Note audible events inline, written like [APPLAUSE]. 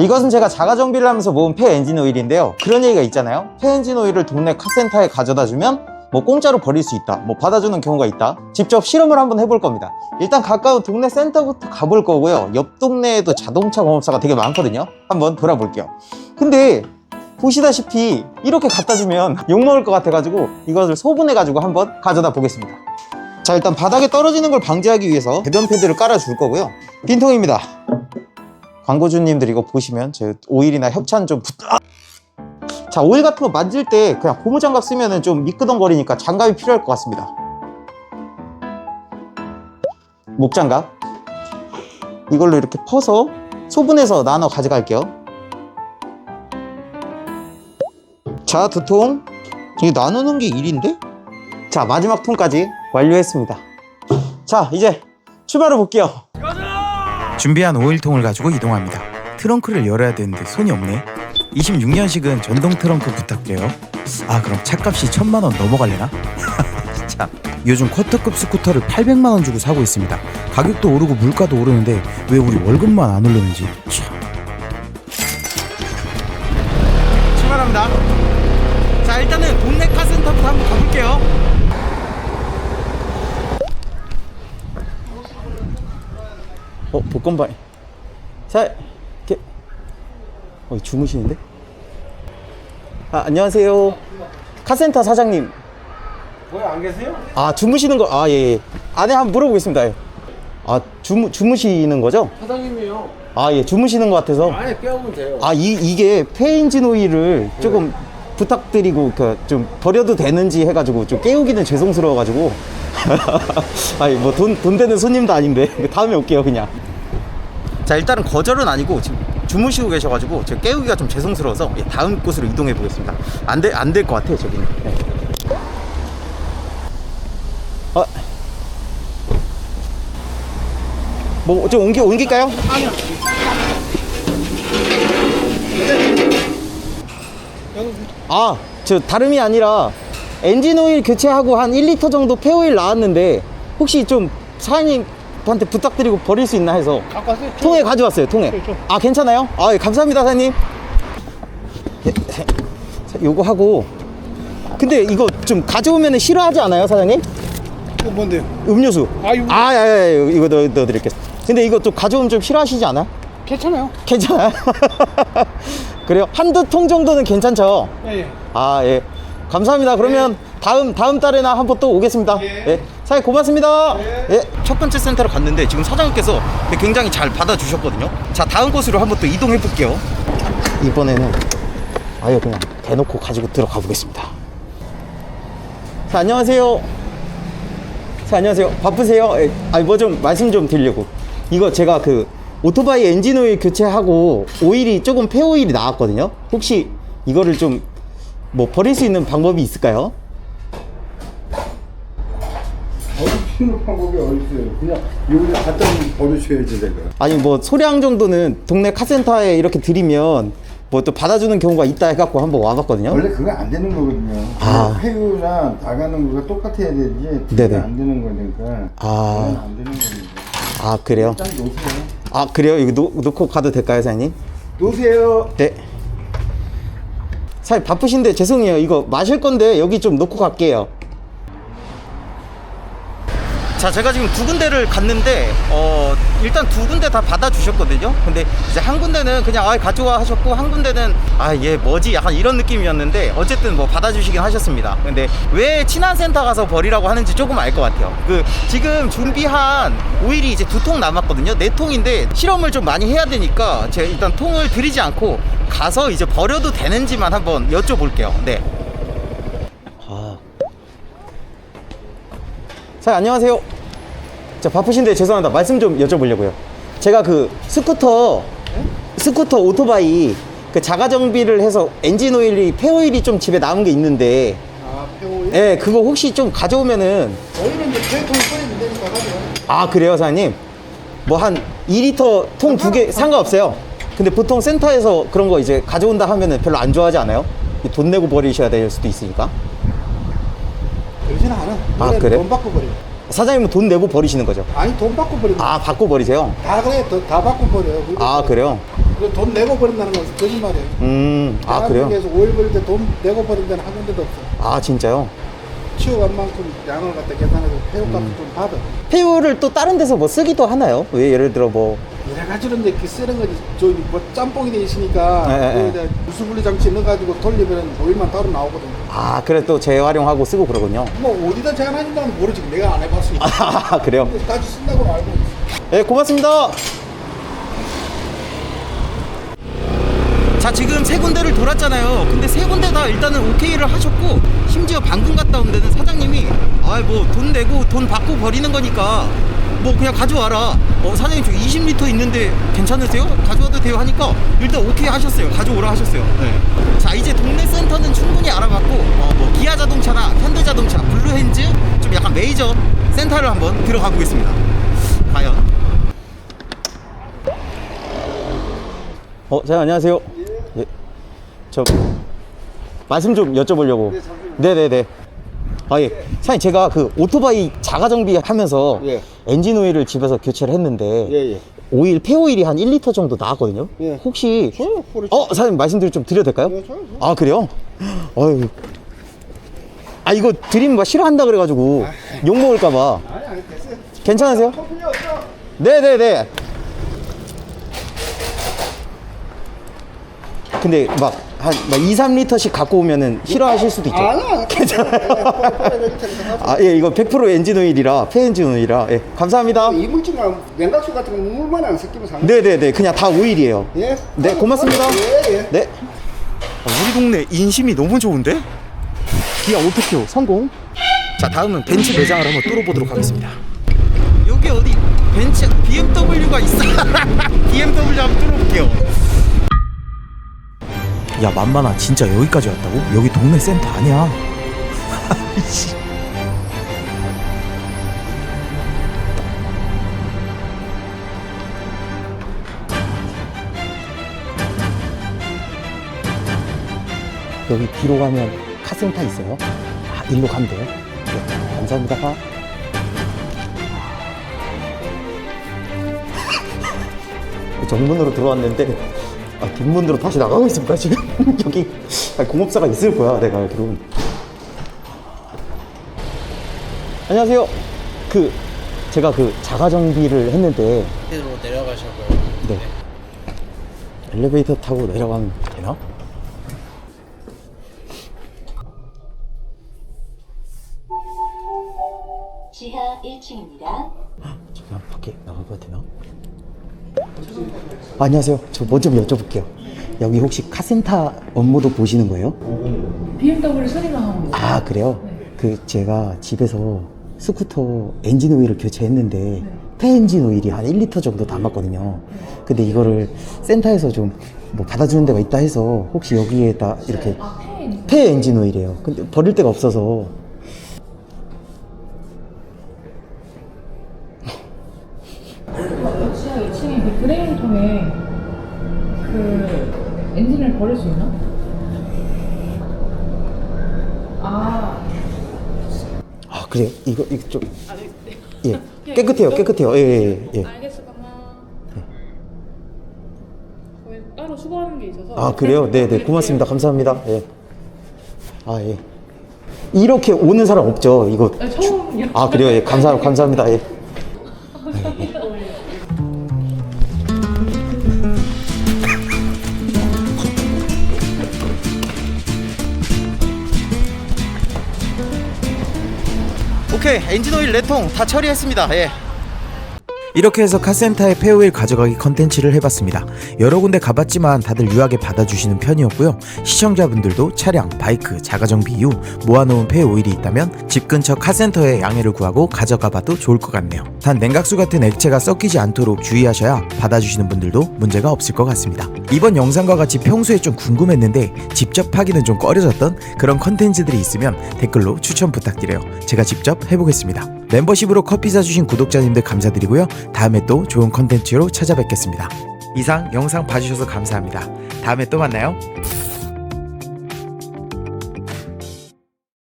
이것은 제가 자가 정비를 하면서 모은 폐 엔진 오일인데요. 그런 얘기가 있잖아요. 폐 엔진 오일을 동네 카센터에 가져다 주면 뭐 공짜로 버릴 수 있다. 뭐 받아주는 경우가 있다. 직접 실험을 한번 해볼 겁니다. 일단 가까운 동네 센터부터 가볼 거고요. 옆 동네에도 자동차 공업사가 되게 많거든요. 한번 돌아볼게요. 근데 보시다시피 이렇게 갖다 주면 [LAUGHS] 욕먹을 것 같아가지고 이것을 소분해 가지고 한번 가져다 보겠습니다. 자 일단 바닥에 떨어지는 걸 방지하기 위해서 배변 패드를 깔아줄 거고요. 빈통입니다. 광고주님들 이거 보시면 제 오일이나 협찬 좀 부탁. 자 오일 같은 거 만질 때 그냥 고무장갑 쓰면은 좀 미끄덩거리니까 장갑이 필요할 것 같습니다. 목장갑 이걸로 이렇게 퍼서 소분해서 나눠 가져갈게요. 자 두 통. 이게 나누는 게 일인데? 자 마지막 통까지 완료했습니다. 자 이제 출발해 볼게요. 준비한 오일통을 가지고 이동합니다. 트렁크를 열어야 되는데 손이 없네. 26년식은 전동 트렁크 부탁드려요. 아 그럼 차값이 천만 원 넘어갈래나? [LAUGHS] 자 요즘 쿼터급 스쿠터를 800만 원 주고 사고 있습니다. 가격도 오르고 물가도 오르는데 왜 우리 월급만 안 오르는지 참. 출발합니다. 자 일단은 동네 카센터부터 한번 가볼게요. 복권발. 자 이렇게 어 주무시는데? 아 안녕하세요. 카센터 사장님. 왜안 계세요? 아 주무시는 거 아 예. 예. 안에 한번 물어보겠습니다. 예. 아 주무 주무시는 거죠? 사장님이요. 아 예 주무시는 것 같아서. 안에 깨우면 돼요. 아 이 이게 폐엔진 오일을 조금 부탁드리고 그좀 버려도 되는지 해가지고 좀 깨우기는 죄송스러워가지고. [LAUGHS] 아니 뭐돈돈 되는 손님도 아닌데 [LAUGHS] 다음에 올게요 그냥. 자 일단은 거절은 아니고 지금 주무시고 계셔가지고 제가 깨우기가 좀 죄송스러워서 예, 다음 곳으로 이동해 보겠습니다. 안돼안 될 것 같아요 저기는. 네. 아. 뭐좀 옮기 옮길까요? 아, 저 다름이 아니라 엔진 오일 교체하고 한 1리터 정도 폐오일 나왔는데 혹시 좀 사장님 한테 부탁드리고 버릴 수 있나 해서 갖고 왔어요? 통에 가져왔어요, 통에. 그렇죠. 아, 괜찮아요? 아, 예, 감사합니다, 사장님. 예, 자, 요거 하고. 근데 이거 좀 가져오면 싫어하지 않아요, 사장님? 이거 뭔데요? 음료수. 아, 이거- 아, 예, 예, 이거 넣어, 넣어드릴게요. 근데 이거 좀 가져오면 좀 싫어하시지 않아요? 괜찮아요. 괜찮아요? [LAUGHS] 그래요? 한두 통 정도는 괜찮죠? 예, 예. 아, 예. 감사합니다. 그러면 다음, 다음 달에나 한번 또 오겠습니다. 예. 예. 사장님 고맙습니다. 예. 첫 번째 센터로 갔는데 지금 사장님께서 굉장히 잘 받아주셨거든요. 자, 다음 곳으로 한번 또 이동해 볼게요. 이번에는 아예 그냥 대놓고 가지고 들어가 보겠습니다. 자, 안녕하세요. 자, 안녕하세요. 바쁘세요? 예. 아니, 뭐 좀 말씀 좀 드리려고. 이거 제가 그 오토바이 엔진 오일 교체하고 오일이 조금 폐 오일이 나왔거든요. 혹시 이거를 좀 뭐 버릴 수 있는 방법이 있을까요? 버리시는 방법이 어딨어요? 그냥 여기 갖다 버리셔야지 내가. 아니 뭐 소량 정도는 동네 카센터에 이렇게 드리면 뭐 또 받아주는 경우가 있다 해갖고 한번 와봤거든요. 원래 그거 안 되는 거거든요. 아. 폐유나 나가는 거가 똑같아야 되지. 그게 네네. 안 되는 거니까. 아. 그건 안 되는 겁니다. 아 그래요? 놓으세요. 아 그래요? 이거 놓, 놓고 가도 될까요, 사장님? 놓으세요. 네. 사장님 바쁘신데 죄송해요. 이거 마실 건데 여기 좀 놓고 갈게요. 자, 제가 지금 두 군데를 갔는데 어, 일단 두 군데 다 받아주셨거든요. 근데 이제 한 군데는 그냥 아 가져와 하셨고 한 군데는 아 얘 뭐지 약간 이런 느낌이었는데 어쨌든 뭐 받아주시긴 하셨습니다. 근데 왜 친한 센터 가서 버리라고 하는지 조금 알 것 같아요. 그 지금 준비한 오일이 이제 두 통 남았거든요. 네 통인데 실험을 좀 많이 해야 되니까 제가 일단 통을 드리지 않고 가서 이제 버려도 되는지만 한번 여쭤볼게요. 네. 사 안녕하세요. 자 바쁘신데 죄송합니다. 말씀 좀 여쭤보려고요. 제가 그 스쿠터 스쿠터 오토바이 그 자가 정비를 해서 엔진 오일이 폐오일이 좀 집에 남은 게 있는데 아, 배우. 예 그거 혹시 좀 가져오면은 저희는 이제 배통 뿌리면 되니까 가죠. 아 그래요 사장님 뭐 한 2리터 통 두 개 상관없어요 근데 보통 센터에서 그런 거 이제 가져온다 하면은 별로 안 좋아하지 않아요? 돈 내고 버리셔야 될 수도 있으니까 그러지는 않아. 아, 그래? 돈 받고 버려. 사장님은 돈 내고 버리시는 거죠? 아니, 돈 받고 버려. 아 받고 버리세요? 다 그래. 더- 다 받고 버려. 아 그래요? 그돈 내고 버린다는 건 거짓말이에요. 음, 아 그래요? 대한민국에서 오일 버릴 때 돈 내고 버린 데는 한 군데도 없어. 아 진짜요? 치워간 만큼 양을 갖다 계산해서 폐업값을 음. 좀 받아. 폐유를 또 다른 데서 뭐 쓰기도 하나요? 왜 예를 들어 뭐 여러 가지로 이제 그 쓰는 거지. 저뭐 짬뽕이 돼 있으니까 네, 네, 유수분리 장치 넣어가지고 돌리면 오일만 따로 나오거든. 아, 그래 또 재활용하고 쓰고 그러군요. 뭐 어디다 제한하는지는 모르지. 내가 안 해봤으니까. [LAUGHS] 아, 그래요? 까지 쓴다고 알고 있어. 네, 고맙습니다. 자, 지금 세 군데를 돌았잖아요. 근데 세 군데 다 일단은 오케이를 하셨고, 심지어 방금 갔다 온 데는 사장님이, 아, 뭐, 돈 내고 돈 받고 버리는 거니까, 뭐, 그냥 가져와라. 어, 사장님, 저 20리터 있는데 괜찮으세요? 가져와도 돼요? 하니까, 일단 오케이 하셨어요. 가져오라 하셨어요. 네. 자, 이제 동네 센터는 충분히 알아봤고, 어, 뭐, 기아 자동차나 현대 자동차, 블루핸즈, 좀 약간 메이저 센터를 한번 들어가 보겠습니다. 과연. 어, 자, 안녕하세요. 예. 저 말씀 좀 여쭤보려고. 네, 네, 네. 아, 예. 사장님, 제가 그 오토바이 자가 정비하면서 예. 엔진 오일을 집에서 교체를 했는데 예, 예. 오일 폐오일이 한 1리터 정도 나왔거든요. 예. 혹시 그렇죠. 어, 사장님 말씀드리 좀 드려도 될까요? 예, 줘요, 줘요. 아, 그래요? 어휴. 아, 이거 드리면 막 싫어한다 그래 가지고 욕 먹을까 봐. 아니, 아니, 됐어요. 괜찮으세요? 커플이 없어. 네네 네. 근데 막, 한, 막 2, 3리터씩 갖고 오면은 싫어하실 수도 있죠. 아니야. [LAUGHS] 괜찮아요. 아, 예, 이거 100% 엔진 오일이라, 폐 엔진 오일이라. 예, 감사합니다. 이물질만 냉각수 같은 거 물만 안 섞이면 상관. 네네네, 그냥 다 오일이에요. 예. 네, 고맙습니다. 예, 예. 네. 우리 동네 인심이 너무 좋은데? 기아 오토표 성공. 자, 다음은 벤츠 매장을 한번 뚫어보도록 하겠습니다. 여기 어디 벤츠 BMW가 있어? [LAUGHS] BMW 한번 뚫어볼게요. 야 만만아 진짜 여기까지 왔다고? 여기 동네 센터 아니야. [LAUGHS] 여기 뒤로 가면 카센터 있어요. 아, 일로 가면 돼요. 네, 감사합니다. 정문으로 들어왔는데 아, 뒷문으로 다시 나가고 있습니다 지금 [LAUGHS] 여기 아, 공업사가 있을 거야 내가 알기로 안녕하세요 그 제가 그 자가 정비를 했는데 밑으로 내려가셔고요. 네 엘리베이터 타고 내려가면 되나? 지하 1층입니다. 잠깐 밖에 나가봐도 되나? 아, 안녕하세요. 저 뭐 좀 여쭤볼게요. 여기 혹시 카센터 업무도 보시는 거예요? BMW 소리만 하고 있어요. 아 그래요? 그 제가 집에서 스쿠터 엔진 오일을 교체했는데 폐 엔진 오일이 한 1리터 정도 남았거든요. 근데 이거를 센터에서 좀 뭐 받아주는 데가 있다 해서 혹시 여기에다 이렇게 아, 팬. 폐 엔진 오일이에요. 근데 버릴 데가 없어서 그래요? 이거 이거 좀 예. 깨끗해요, 깨끗해요. 예, 예, 예. 알겠어, 그만. 저희 따로 수거하는 게 있어서. 아 그래요? 네, 네, 고맙습니다. 감사합니다. 예. 아 예. 이렇게 오는 사람 없죠? 이거. 네, 처음이요. 아 그래요? 예, 감사 감사합니다. 예. 오케 [LAUGHS] 엔진 오일 네통 다 처리했습니다. 예. 이렇게 해서 카센터에 폐오일 가져가기 컨텐츠를 해봤습니다. 여러 군데 가봤지만 다들 유하게 받아주시는 편이었고요. 시청자분들도 차량, 바이크, 자가정비 이후 모아놓은 폐오일이 있다면 집 근처 카센터에 양해를 구하고 가져가봐도 좋을 것 같네요. 단 냉각수 같은 액체가 섞이지 않도록 주의하셔야 받아주시는 분들도 문제가 없을 것 같습니다. 이번 영상과 같이 평소에 좀 궁금했는데 직접 하기는 좀 꺼려졌던 그런 컨텐츠들이 있으면 댓글로 추천 부탁드려요. 제가 직접 해보겠습니다. 멤버십으로 커피 사주신 구독자님들 감사드리고요. 다음에 또 좋은 컨텐츠로 찾아뵙겠습니다. 이상 영상 봐주셔서 감사합니다. 다음에 또 만나요.